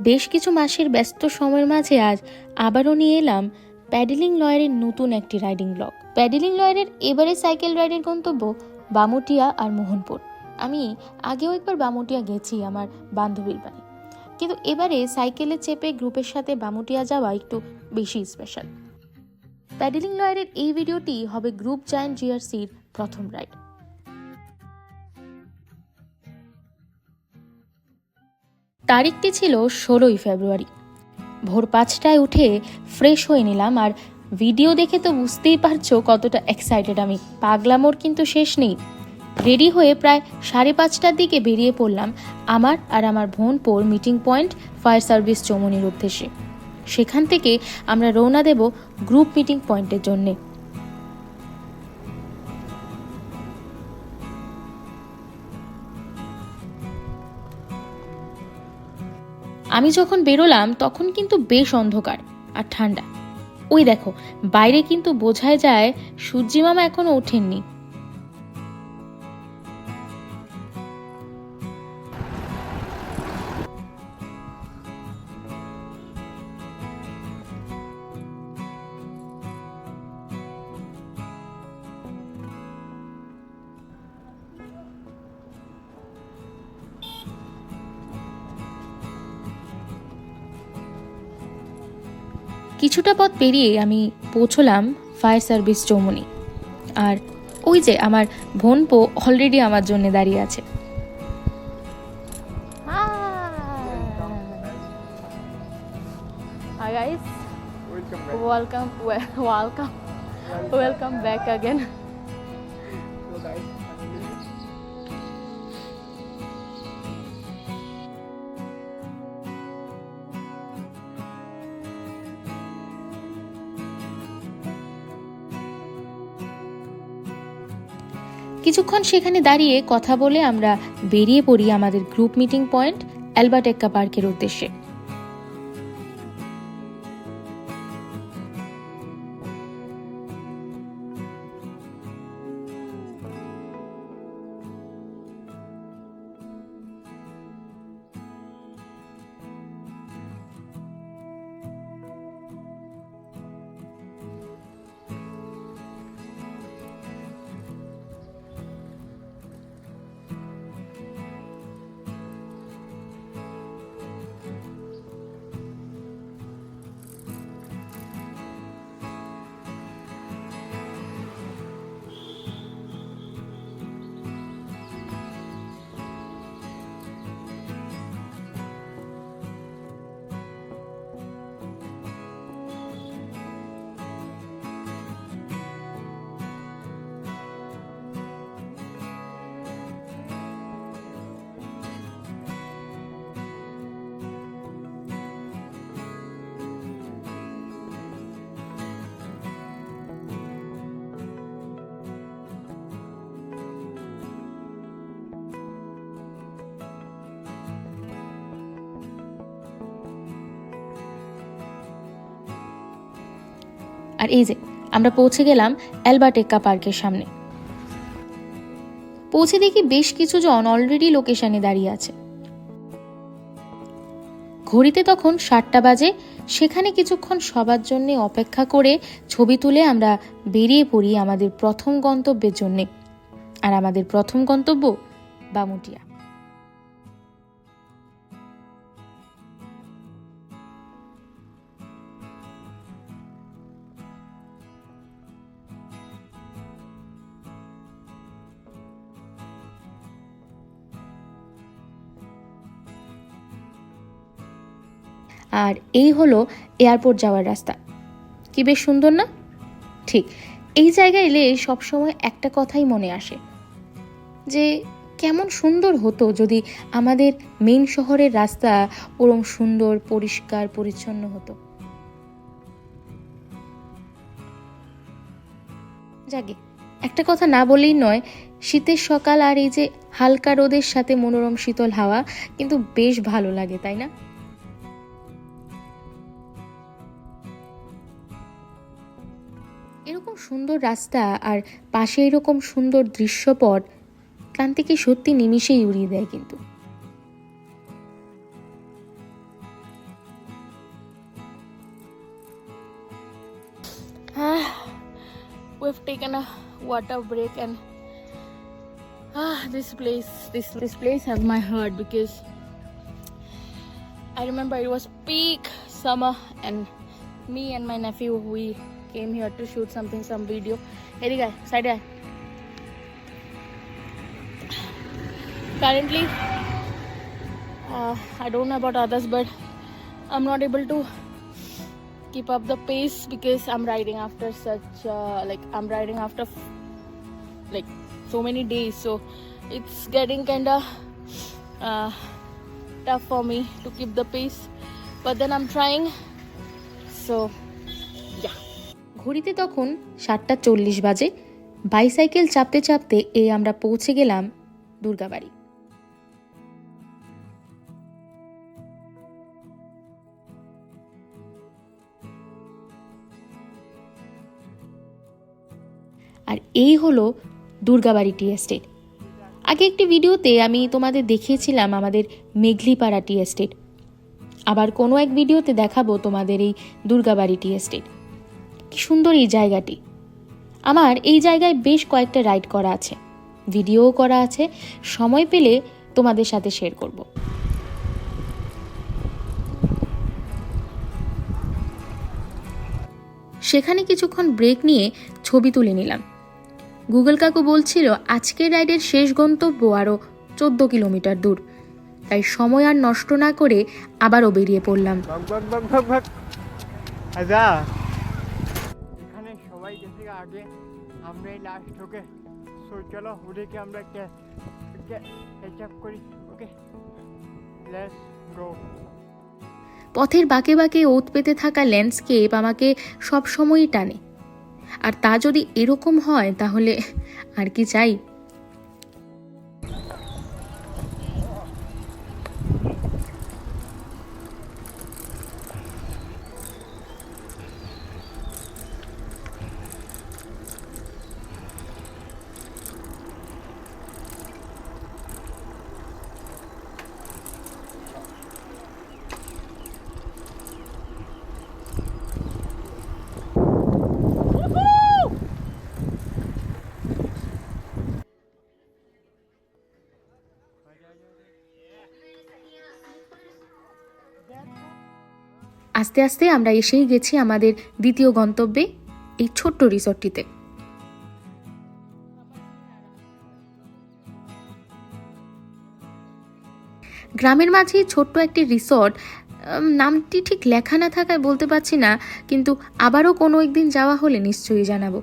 বেশ কিছু মাসের ব্যস্ত সময়ের মাঝে আজ আবারও নিয়ে এলাম প্যাডেলিং লয়ারের নতুন একটি রাইডিং ব্লগ। প্যাডেলিং লয়ারের এবারে সাইকেল রাইডের গন্তব্য বামুটিয়া আর মোহনপুর। আমি আগেও একবার বামুটিয়া গেছি আমার বান্ধবীর বাড়ি। কিন্তু এবারে সাইকেলে চেপে গ্রুপের সাথে বামুটিয়া যাওয়া একটু বেশি স্পেশাল প্যাডেলিং লয়ারের এই ভিডিওটি হবে গ্রুপ জায়ান্ট জিআরসির প্রথম রাইড। তারিখটি ছিল ষোলোই ফেব্রুয়ারি। ভোর পাঁচটায় উঠে ফ্রেশ হয়ে নিলাম আর ভিডিও দেখে তো বুঝতেই পারছ কতটা এক্সাইটেড আমি। পাগলামোর কিন্তু শেষ নেই। রেডি হয়ে প্রায় সাড়ে পাঁচটার দিকে বেরিয়ে পড়লাম আমার আর আমার বোনপোর মিটিং পয়েন্ট, ফায়ার সার্ভিস চৌমনির উদ্দেশ্যে। সেখান থেকে আমরা রওনা দেব গ্রুপ মিটিং পয়েন্টের জন্যে। আমি যখন বেরোলাম, তখন কিন্তু বেশ অন্ধকার আর ঠান্ডা। ওই দেখো, বাইরে কিন্তু বোঝাই যায় সূর্যিমামা এখনও এখনও ওঠেননি। কিছুটা পথ পেরিয়ে আমি পৌঁছলাম ফায়ার সার্ভিস চৌমনি। আর ওই যে আমার বোনপো অলরেডি আমার জন্য দাঁড়িয়ে আছে। Hi. Guys, Welcome back. welcome, কিছুক্ষণ সেখানে দাঁড়িয়ে কথা বলে আমরা বেরিয়ে পড়ি আমাদের group meeting point Albert Ekka পার্কের উদ্দেশ্যে। আর এই যে, আমরা পৌঁছে গেলাম অ্যালবার্টেক্কা পার্কের সামনে। পৌঁছে দেখি বেশ কিছু জন অলরেডি লোকেশনে দাঁড়িয়ে আছে। ঘড়িতে তখন সাতটা বাজে, সেখানে কিছুক্ষণ সবার জন্য অপেক্ষা করে ছবি তুলে আমরা বেরিয়ে পড়ি আমাদের প্রথম গন্তব্যের জন্যে। আর আমাদের প্রথম গন্তব্য বামুটিয়া। আর এই হলো এয়ারপোর্ট যাওয়ার রাস্তা। কি বেশ সুন্দর না? ঠিক, এই জায়গায় এলে সবসময় একটা কথাই মনে আসে, যে কেমন সুন্দর হতো যদি আমাদের মেন শহরের রাস্তা ওরম সুন্দর, পরিষ্কার, পরিচ্ছন্ন হতো। যাকে একটা কথা না বলেই নয়, শীতের সকাল আর এই যে হালকা রোদের সাথে মনোরম শীতল হাওয়া কিন্তু বেশ ভালো লাগে, তাই না? সুন্দর রাস্তা আর পাশে এরকম সুন্দর দৃশ্যপট ক্লান্তিকে সত্যি নিমিষেই উড়িয়ে দেয় কিন্তু we've taken a water break and ah this place this this place has my heart because I remember it was peak summer and me and my nephew we came here to shoot something, some video. Hey, guy, side guy. Currently, uh, I don't know about others, but I'm not able to keep up the pace because I'm riding after such uh, like I'm riding after like so many days, so it's getting kind of uh, tough for me to keep the pace. But then I'm trying. So yeah. ঘড়িতে তখন সাতটা চল্লিশ বাজে, bicycle চাপতে চাপতে এ আমরা পৌঁছে গেলাম দুর্গাবাড়ি। আর এই হলো দুর্গাবাড়ি টি এস্টেট। আগে একটি ভিডিওতে আমি তোমাদের দেখিয়েছিলাম আমাদের মেঘলিপাড়া টি এস্টেট। আবার কোনো এক ভিডিওতে দেখাবো তোমাদের এই দুর্গাবাড়ি টি এস্টেট। কি সুন্দর এই জায়গাটি। আমার এই জায়গায় বেশ কয়েকটা রাইড করা আছে। ভিডিওও করা আছে। সময় পেলে তোমাদের সাথে শেয়ার করব। সেখানে কিছুক্ষণ ব্রেক নিয়ে ছবি তুলে নিলাম। গুগল কাকু বলছিল, আজকের রাইডের শেষ গন্তব্য আরও চোদ্দ কিলোমিটার দূর। তাই সময় আর নষ্ট না করে আবারও বেরিয়ে পড়লাম। সবাই গেছে আগে আমরাই লাস্ট ওকে সো চলো ওদেরকে আমরা ক্যাচ করি ওকে লেটস গো পথের বাঁকে বাঁকে ওত পেতে থাকা ল্যান্ডস্কেপ আমাকে সবসময়ই টানে। আর তা যদি এরকম হয় তাহলে আর কি চাই? আস্তে আস্তে আমরা এসেই গেছি আমাদের দ্বিতীয় গন্তব্যে, এই ছোট্ট রিসর্টটিতে। গ্রামের মাঝে ছোট্ট একটি রিসর্ট নামটি ঠিক লেখা না থাকায় বলতে পারছি না, কিন্তু আবারও কোনো একদিন যাওয়া হলে নিশ্চয়ই জানাব।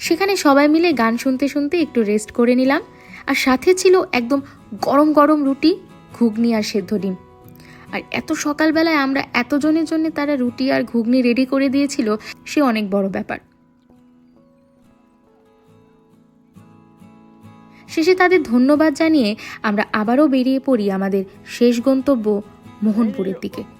সেখানে সবাই মিলে গান শুনতে শুনতে একটু রেস্ট করে নিলাম। আর সাথে ছিল একদম গরম গরম রুটি, ঘুগনি আর সেদ্ধ ডিম। আর এত সকালবেলায় আমরা এতজনের জন্য তারা রুটি আর ঘুগনি রেডি করে দিয়েছিল, সে অনেক বড় ব্যাপার। শেষে তাদের ধন্যবাদ জানিয়ে আমরা আবারও বেরিয়ে পড়ি আমাদের শেষ গন্তব্য মোহনপুরের দিকে।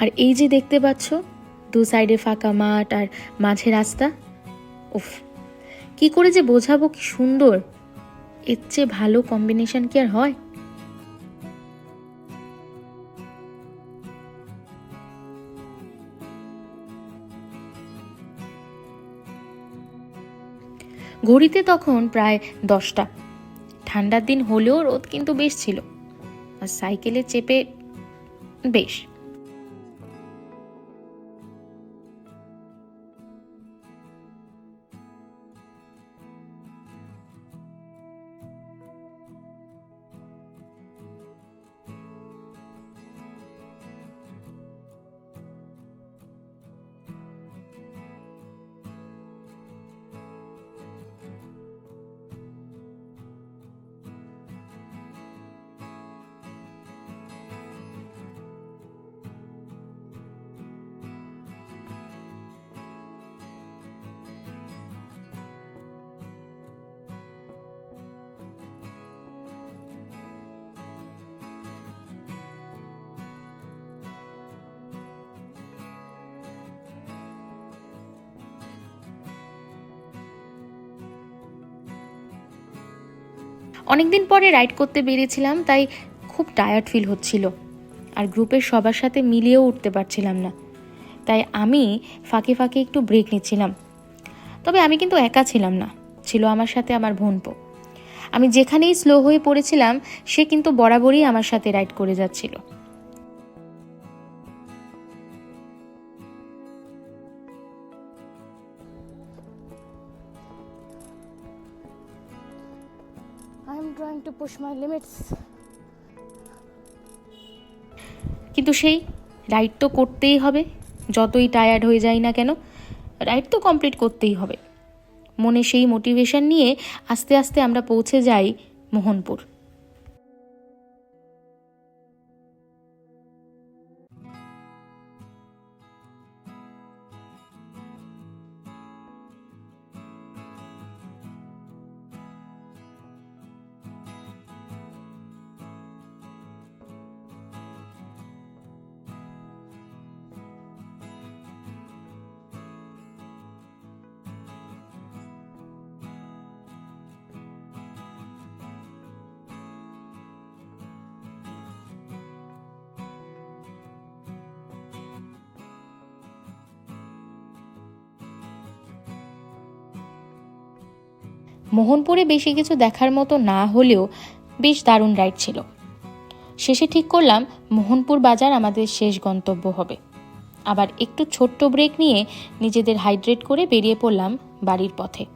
আর এই যে দেখতে পাচ্ছ, দু সাইডে ফাঁকা মাঠ আর মাঝে রাস্তা, উফ, কি করে যে বোঝাবো কি সুন্দর, এর চেয়ে ভালো কম্বিনেশন কি আর হয়? ঘড়িতে তখন প্রায় দশটা। ঠান্ডার দিন হলেও রোদ কিন্তু বেশ ছিল। আর সাইকেলে চেপে বেশ। অনেকদিন পরে রাইড করতে বেরিয়েছিলাম, তাই খুব টায়ার্ড ফিল হচ্ছিল। আর গ্রুপের সবার সাথে মিলিয়েও উঠতে পারছিলাম না। তাই আমি ফাঁকে ফাঁকে একটু ব্রেক নিচ্ছিলাম। তবে আমি কিন্তু একা ছিলাম না, ছিল আমার সাথে আমার বোনপো আমি যেখানেই স্লো হয়ে পড়েছিলাম, সে কিন্তু বরাবরই আমার সাথে রাইড করে যাচ্ছিল। Trying. কিন্তু সেই রাইড তো করতেই হবে। যতই টায়ার্ড হয়ে যাই না কেন রাইড তো কমপ্লিট করতেই হবে। মনে সেই মোটিভেশন নিয়ে আস্তে আস্তে আমরা পৌঁছে যাই মোহনপুর। মোহনপুরে বেশি কিছু দেখার মতো না হলেও বেশ দারুণ রাইড ছিল। শেষে ঠিক করলাম, মোহনপুর বাজার আমাদের শেষ গন্তব্য হবে। আবার একটু ছোট্ট ব্রেক নিয়ে নিজেদের হাইড্রেট করে বেরিয়ে পড়লাম বাড়ির পথে।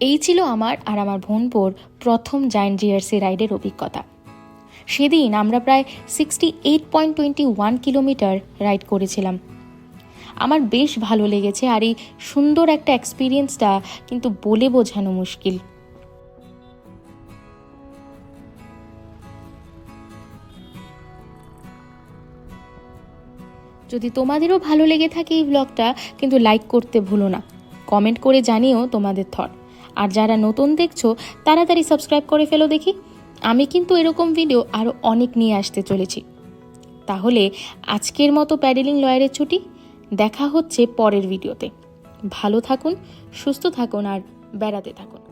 এই ছিল আমার আর আমার বোনপোর প্রথম জায়েন্ট জিআরসি রাইডের অভিজ্ঞতা। সেদিন আমরা প্রায় sixty eight point twenty one kilometre ride করেছিলাম। আমার বেশ ভালো লেগেছে আর এই সুন্দর একটা এক্সপিরিয়েন্সটা কিন্তু বলে বোঝানো মুশকিল। যদি তোমাদেরও ভালো লেগে থাকে এই ব্লগটা কিন্তু লাইক করতে ভুলো না। কমেন্ট করে জানিও তোমাদের থট আর যারা নতুন দেখছ, তাড়াতাড়ি সাবস্ক্রাইব করে ফেলো দেখি। আমি কিন্তু এরকম ভিডিও আরও অনেক নিয়ে আসতে চলেছি। তাহলে আজকের মতো প্যাডেলিং লয়ারের ছুটি। দেখা হচ্ছে পরের ভিডিওতে ভালো থাকুন, সুস্থ থাকুন আর বেড়াতে থাকুন।